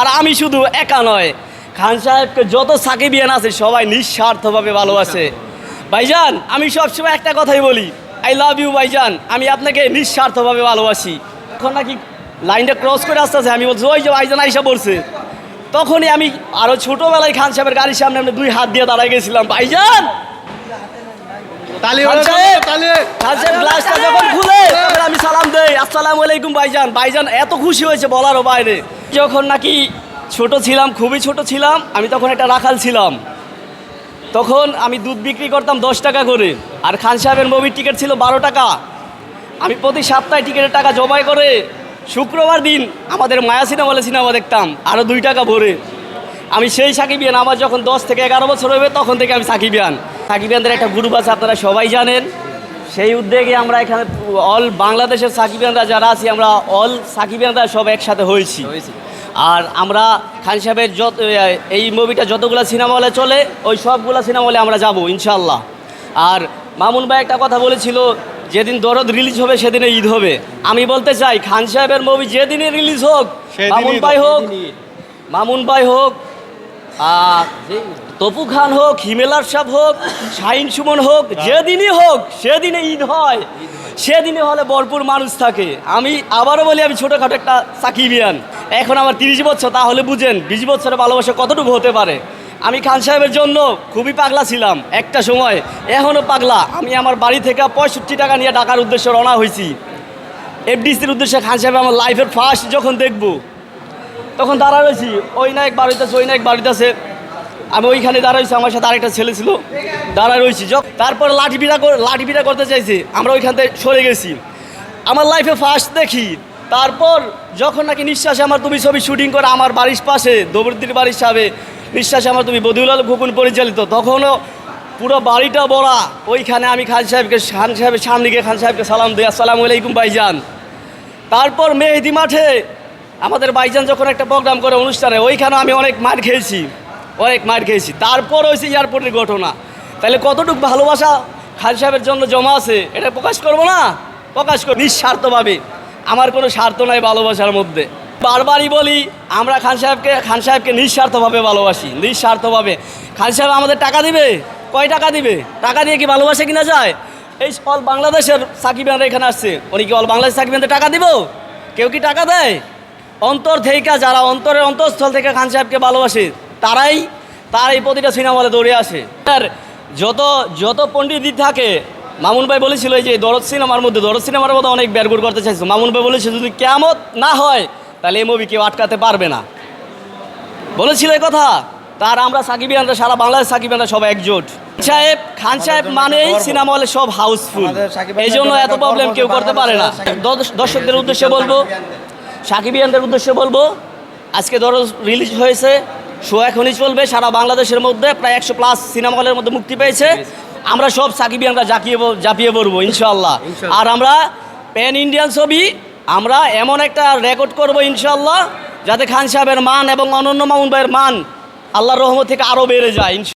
আর আমি শুধু একা নয় খান সাহেবকে যত সাকিবিয়ান আছে সবাই নিঃস্বার্থভাবে ভালোবাসে। ভাইজান আমি সবসময় একটা কথাই বলি আই লাভ ইউ ভাইজান আমি আপনাকে নিঃস্বার্থভাবে ভালোবাসি। এখন নাকি লাইনটা ক্রস করে আসতেছে আমি বলছি ওই যে ভাইজান আইসা পড়ছে। তখনই আমি আরও ছোটোবেলায় খান সাহেবের গাড়ির সামনে আমি দুই হাত দিয়ে দাঁড়ায় গেছিলাম ভাইজান! আমি সালাম দেই আসসালামু আলাইকুম ভাইজান। ভাইজান এত খুশি হয়েছে বলারও বাইরে। যখন নাকি ছোট ছিলাম, খুবই ছোট ছিলাম, আমি তখন একটা রাখাল ছিলাম। তখন আমি দুধ বিক্রি করতাম দশ টাকা করে, আর খান সাহেবের মুভির টিকিট ছিল বারো টাকা। আমি প্রতি সপ্তাহে টিকিটের টাকা জমাই করে, শুক্রবার দিন আমাদের মায়া সিনেমা সিনেমা দেখতাম আরও দুই টাকা ভরে। আমি সেই সাকিবিয়ান আমার যখন দশ থেকে এগারো বছর হবে, তখন থেকে আমি সাকিবিয়ান সাকিবিয়ানদের একটা গ্রুপ আছে, আপনারা সবাই জানেন। সেই উদ্যোগে আমরা এখানে অল বাংলাদেশের সাকিবিয়ানরা যারা আছি, আমরা অল সাকিবিয়ানরা সব একসাথে হয়েছি। আর আমরা খান সাহেবের যত এই মুভিটা যতগুলো সিনেমা হলে চলে ওই সবগুলো সিনেমা হলে আমরা যাব ইনশাল্লাহ আর মামুন ভাই একটা কথা বলেছিল যেদিন দরদ রিলিজ হবে সেদিনে ঈদ হবে। আমি বলতে চাই খান সাহেবের মুভি যেদিনে রিলিজ হোক মামুন ভাই। হোক মামুন ভাই হোক আর তপু খান হোক হিমেলার সাহ হোক শাহিন সুমন হোক যেদিনই হোক সেদিনে ঈদ হয়। সেদিনে হলে ভরপুর মানুষ থাকে। আমি আবারও বলি আমি ছোটোখাটো একটা সাকিবিয়ান। এখন আমার তিরিশ বছর, তাহলে বুঝেন, বিশ বছরের ভালোবাসা কতটুকু হতে পারে? আমি খান সাহেবের জন্য খুবই পাগলা ছিলাম একটা সময় এখনও পাগলা। আমি আমার বাড়ি থেকে পঁয়ষট্টি টাকা নিয়ে ঢাকার উদ্দেশ্যে রওনা হয়েছি। এফডিসির উদ্দেশ্যে খান সাহেব আমার লাইফের ফার্স্ট যখন দেখব, তখন দাঁড়া রয়েছি। ওই নায়ক বাড়িতে আছে, ওই নায়ক বাড়িতে আছে। আমি ওইখানে দাঁড়াইছি আমার সাথে আরেকটা ছেলে ছিল। দাঁড়া রয়েছি তারপর লাঠি পিটা লাঠি পিটা করতে চাইছি, আমরা ওইখান থেকে সরে গেছি। আমার লাইফে ফার্স্ট দেখি তারপর যখন নাকি নিঃশ্বাসে আমার তুমি ছবি শুটিং করে আমার বাড়ির পাশে, দবরদির বাড়ির সাবে নিঃশ্বাসে আমার তুমি বদিউলাল খোকন পরিচালিত, তখনও পুরো বাড়িটা বড়া ওইখানে আমি খান সাহেবকে, খান সাহেবের সামনে গিয়ে খান সাহেবকে সালাম দিই, আসসালামু আলাইকুম ভাইজান। তারপর মেহেদি মাঠে আমাদের বাইজান যখন একটা প্রোগ্রাম করে অনুষ্ঠানে ওইখানে আমি অনেক মার খেয়েছি, অনেক মার খেয়েছি। তারপর হয়েছে এয়ারপোর্টের ঘটনা। তাহলে কতটুকু ভালোবাসা খান সাহেবের জন্য জমা আছে, এটা প্রকাশ করব না? প্রকাশ কর নিঃস্বার্থভাবে। আমার কোনো স্বার্থ নাই ভালোবাসার মধ্যে। বারবারই বলি, আমরা খান সাহেবকে খান সাহেবকে নিঃস্বার্থভাবে ভালোবাসি। নিঃস্বার্থভাবে। খান সাহেব আমাদের টাকা দিবে? কয় টাকা দিবে? টাকা দিয়ে কি ভালোবাসা কিনা যায়? এই অল বাংলাদেশের সাকিবিয়ানরা এখানে আসছে। উনি কি অল বাংলাদেশ সাকিবিয়ানদের টাকা দিব? কেউ কি টাকা দেয়? অন্তর থেকে যারা অন্তরের অন্তঃস্থল থেকে খান সাহেবকে ভালোবাসে, তারাই তারাই প্রতিটা সিনেমা হলে দৌড়ে আসে। আর যত যত পণ্ডিত থাকে মামুন ভাই বলেছিল এই যে দরদ সিনেমার মধ্যে দরদ সিনেমার মধ্যে অনেক ব্যারগুড করতে চাইছে। মামুন ভাই বলেছে যদি কেমত না হয় তাহলে এই মুভি কেউ আটকাতে পারবে না। বলেছিল এই কথা। তার আমরা সাকিবিয়ানরা সারা বাংলাদেশ সাকিবিয়ানরা সব একজোট। সাহেব খান সাহেব মানেই সিনেমা হলে সব হাউসফুল। এই জন্য এত প্রবলেম কেউ করতে পারে না। দর্শকদের উদ্দেশ্যে বলব সাকিবিয়ানদের উদ্দেশ্যে বলব আজকে ধরো রিলিজ হয়েছে শো এখনই চলবে সারা বাংলাদেশের মধ্যে প্রায় একশো প্লাস সিনেমা হলের মধ্যে মুক্তি পেয়েছে। আমরা সব সাকিবিয়ানরা জাকিয়ে জাপিয়ে পড়ব ইনশাল্লাহ আর আমরা প্যান ইন্ডিয়ান ছবি আমরা এমন একটা রেকর্ড করব ইনশাল্লাহ যাতে খান সাহেবের মান এবং অনন্য মামুন ভাইয়ের মান আল্লাহর রহমত থেকে আরও বেড়ে যায়